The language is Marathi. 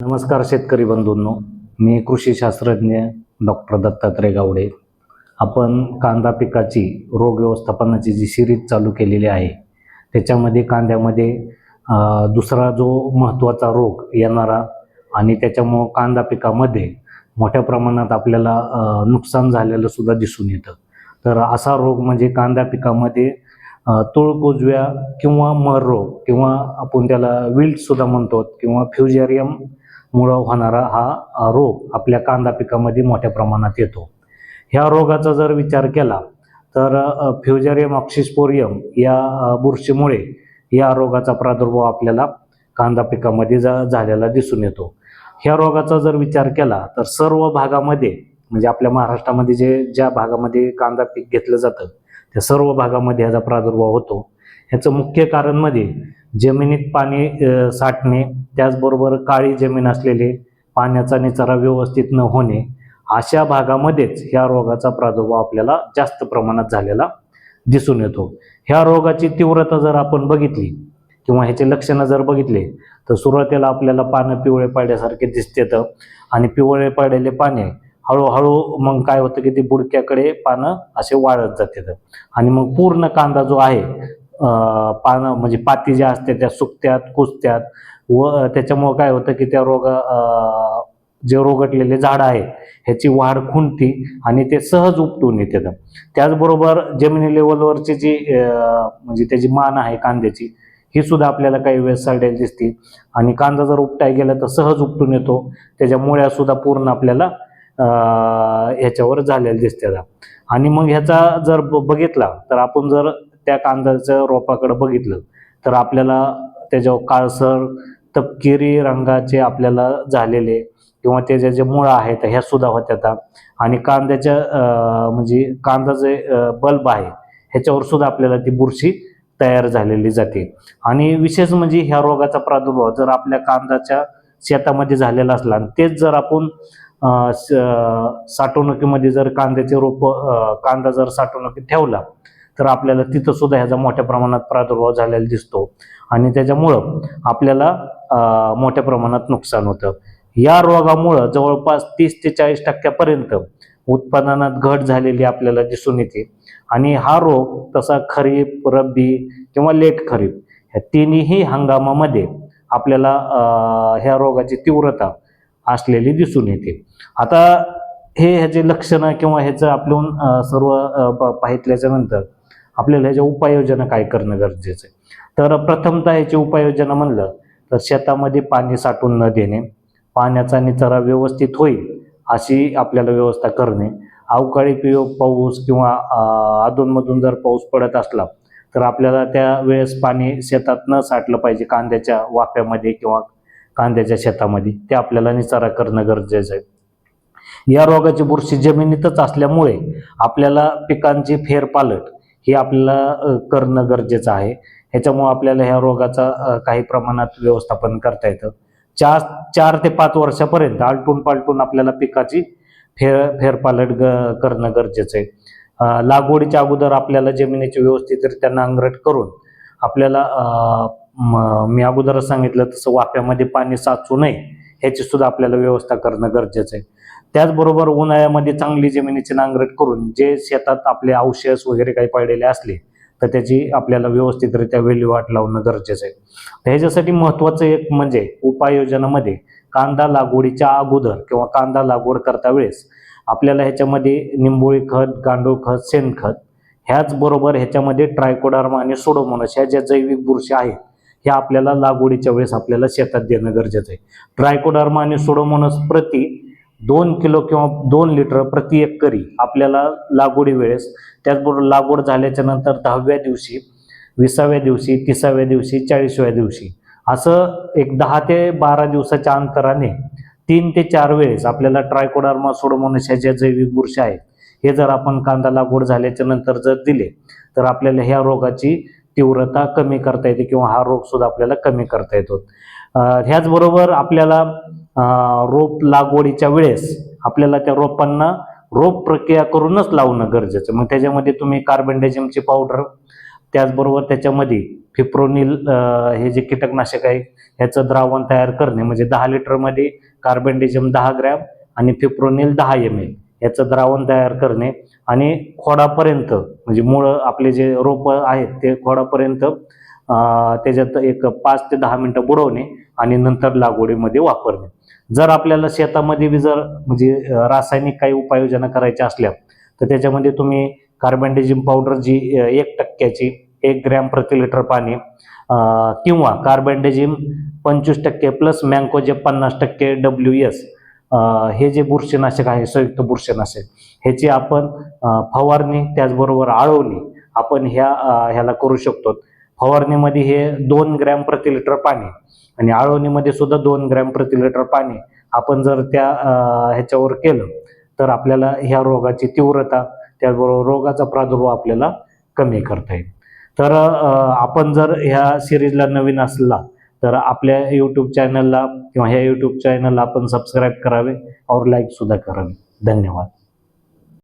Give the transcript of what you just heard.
नमस्कार शेतकरी बंधूंनो. मी कृषी शास्त्रज्ञ डॉक्टर दत्तात्रय गावडे. आपण कांदा पिकाची रोग व्यवस्थापनाची जी सिरीज चालू केलेली आहे त्याच्यामध्ये कांद्यामध्ये दुसरा जो महत्त्वाचा रोग येणारा आणि त्याच्यामुळं कांदा पिकामध्ये मोठ्या प्रमाणात आपल्याला नुकसान झालेलं सुद्धा दिसून येतं. तर असा रोग म्हणजे कांदा पिकामध्ये अं, किंवा मर रोग किंवा आपण त्याला विल्ट सुद्धा म्हणतो किंवा फ्युजेरियम मुळं होणारा हा रोग आपल्या कांदा पिकामध्ये मोठ्या प्रमाणात येतो. ह्या रोगाचा जर विचार केला तर फ्युजरियम ऑक्सिस्पोरियम या बुरशीमुळे या रोगाचा प्रादुर्भाव आपल्याला कांदा पिकामध्ये जा झालेला दिसून येतो. ह्या रोगाचा जर विचार केला तर सर्व भागामध्ये म्हणजे आपल्या महाराष्ट्रामध्ये जे ज्या भागामध्ये कांदा पीक घेतलं जातं त्या सर्व भागामध्ये ह्याचा प्रादुर्भाव होतो. ह्याचं मुख्य कारण म्हणजे जमिनीत पाणी साठणे त्याचबरोबर काळी जमीन असलेले पाण्याचा निचरा व्यवस्थित न होणे अशा भागामध्येच ह्या रोगाचा प्रादुर्भाव आपल्याला जास्त प्रमाणात झालेला दिसून येतो. ह्या रोगाची तीव्रता जर आपण बघितली किंवा ह्याचे लक्षणं जर बघितले तर सुरुवातीला आपल्याला पानं पिवळे पाड्यासारखे दिसतेत आणि पिवळे पडलेले पाने हळूहळू मग काय होतं की ते बुडक्याकडे पानं असे वाढत जातात आणि मग पूर्ण कांदा जो आहे पानं म्हणजे पाती ज्या असतात त्या सुकत्यात कुजत्यात. व त्याच्यामुळं काय होतं की त्या रोग जे रोगटलेले झाड आहे ह्याची वाढ खुंटती आणि ते सहज उपटून येते त्याचबरोबर जमिनी लेवलवरची जी म्हणजे त्याची मान आहे कांद्याची ही सुद्धा आपल्याला काही वेळेस सडलेली दिसते. आणि कांदा जर उपटाय गेला तर सहज उपटून येतो. त्याच्या मुळ्या सुद्धा पूर्ण आपल्याला ह्याच्यावर झालेल्या दिसतात. आणि मग ह्याचा जर ब- बघितला तर आपण जर त्या कांद्याच्या रोपाकडे बघितलं तर आपल्याला त्याच्यावर काळसर तपकिरी रंगाचे आपल्याला झालेले किंवा त्याच्या जे मुळं आहेत ह्या सुद्धा होत्या आणि कांद्याच्या म्हणजे कांदा जे बल्ब आहे ह्याच्यावर सुद्धा आपल्याला ती बुरशी तयार झालेली जाते. आणि विशेष म्हणजे ह्या रोगाचा प्रादुर्भाव जर आपल्या कांद्याच्या शेतामध्ये झालेला असला आणि तेच जर आपण स- साठवणुकीमध्ये जर कांद्याचे रोप कांदा जर साठवणुकीत ठेवला तर आपल्याला तिथं सुद्धा ह्याचा मोठ्या प्रमाणात प्रादुर्भाव झालेला दिसतो. आणि त्याच्यामुळं आपल्याला मोठ्या प्रमाणात नुकसान होतं. या रोगामुळं जवळपास तीस ते चाळीस टक्क्यापर्यंत उत्पादनात घट झालेली आपल्याला दिसून येते. आणि हा रोग तसा खरीप रब्बी किंवा लेट खरीप ह्या तिन्ही हंगामामध्ये आपल्याला ह्या रोगाची तीव्रता असलेली दिसून येते. आता हे ह्याचे लक्षणं किंवा ह्याचं आपण सर्व अं, पाहितल्याच्या नंतर आपल्याला ह्याच्या उपाययोजना काय करणं गरजेचं आहे. तर प्रथमतः ह्याची उपाययोजना म्हणलं तर शेतामध्ये पाणी साठून न देणे पाण्याचा निचरा व्यवस्थित होईल अशी आपल्याला व्यवस्था करणे. अवकाळी पियो पाऊस किंवा अधूनमधून जर पाऊस पडत असला तर आपल्याला त्या वेळेस पाणी शेतात न साठलं पाहिजे कांद्याच्या वाफ्यामध्ये किंवा कांद्याच्या शेतामध्ये. ते आपल्याला निचारा करणं गरजेचं आहे. या रोगाची बुरशी जमिनीतच असल्यामुळे आपल्याला पिकांची फेरपालट हे आपल्याला करणं गरजेचं आहे. ह्याच्यामुळं आपल्याला ह्या रोगाचा काही प्रमाणात व्यवस्थापन करता येतं. चार चार ते पाच वर्षापर्यंत आलटून पालटून आपल्याला पिकाची फेर फेरपालट ग करणं गरजेचं आहे. लागवडीच्या अगोदर आपल्याला जमिनीची व्यवस्थितरित्या नांगरट करून आपल्याला मी अगोदरच सांगितलं तसं वाफ्यामध्ये पाणी साचू नये. ह्याची सुद्धा आपल्याला व्यवस्था करणं गरजेचं आहे. त्याचबरोबर उन्हाळ्यामध्ये चांगली जमिनीची नांगरट करून जे शेतात आपले अवशेष वगैरे काही पडलेले असले तर त्याची आपल्याला व्यवस्थितरित्या विल्हेवाट लावणं गरजेचं आहे. तर ह्याच्यासाठी महत्त्वाचं एक म्हणजे उपाययोजनामध्ये कांदा लागवडीच्या अगोदर किंवा कांदा लागवड करता वेळेस आपल्याला ह्याच्यामध्ये निंबोळी खत गांडूळ खत शेणखत ह्याचबरोबर ह्याच्यामध्ये ट्रायकोडार्मा आणि सोडोमोनस ह्या ज्या जैविक बुरशी आहेत ह्या आपल्याला लागवडीच्या वेळेस आपल्याला शेतात देणं गरजेचं आहे. ट्रायकोडार्मा आणि सोडोमोनस प्रति दोन किलो किंवा दोन लिटर प्रति एकरी आपल्याला लागवडी वेळेस त्याचबरोबर लागवड झाल्याच्यानंतर दहाव्या दिवशी विसाव्या दिवशी तिसाव्या दिवशी चाळीसव्या दिवशी असं एक दहा ते बारा दिवसाच्या अंतराने तीन ते चार वेळेस आपल्याला ट्रायकोडार्मा सोडोमोनस ह्या ज्या जैविक बुरशी आहेत हे जर आपण कांदा लागवड झाल्याच्यानंतर जर दिले तर आपल्याला ह्या रोगाची तीव्रता कमी करता येते किंवा हा रोग सुद्धा आपल्याला कमी करता येतो. ह्याचबरोबर आपल्याला रोप लागवडीच्या वेळेस आपल्याला त्या रोपांना रोप प्रक्रिया करूनच लावणं गरजेचं. मग त्याच्यामध्ये तुम्ही कार्बनडायझमची पावडर त्याचबरोबर त्याच्यामध्ये फिप्रोनिल हे जे कीटकनाशक आहे ह्याचं द्रावण तयार करणे म्हणजे दहा लिटरमध्ये कार्बेंडेजियम दहा ग्रॅम आणि फिप्रोनिल दहा एम एल याचं द्रावण तयार करणे आणि खोडापर्यंत म्हणजे मुळं आपले जे रोपं आहेत ते खोडापर्यंत त्याच्यात एक पाच ते दहा मिनटं बुडवणे आणि नंतर लागवडीमध्ये वापरणे. जर आपल्याला शेतामध्ये बी जर म्हणजे रासायनिक काही उपाययोजना करायच्या असल्या तर त्याच्यामध्ये तुम्ही कार्बनडेजिम पावडर जी एक टक्क्याची एक ग्रॅम प्रति लिटर पाणी किंवा कार्बनडेजिम पंचवीस टक्के प्लस मँकोजे पन्नास टक्के डब्ल्यू एस हे जे बुरशीनाशक आहे संयुक्त बुरशीनाशक ह्याची आपण फवारणी त्याचबरोबर आळवणी आपण ह्या ह्याला करू शकतो. फवारणीमध्ये हे दोन ग्रॅम प्रति लिटर पाणी आणि आळवणीमध्ये सुद्धा दोन ग्रॅम प्रति लिटर पाणी आपण जर त्या ह्याच्यावर केलं तर आपल्याला ह्या रोगाची तीव्रता त्याचबरोबर रोगाचा प्रादुर्भाव आपल्याला कमी करता येईल. तर आपण जर ह्या सिरीजला नवीन असला तर आपल्या यूट्यूब चॅनलला किंवा ह्या यूट्यूब चॅनलला आपण सबस्क्राईब करावे. और लाईक सुद्धा करावे. धन्यवाद.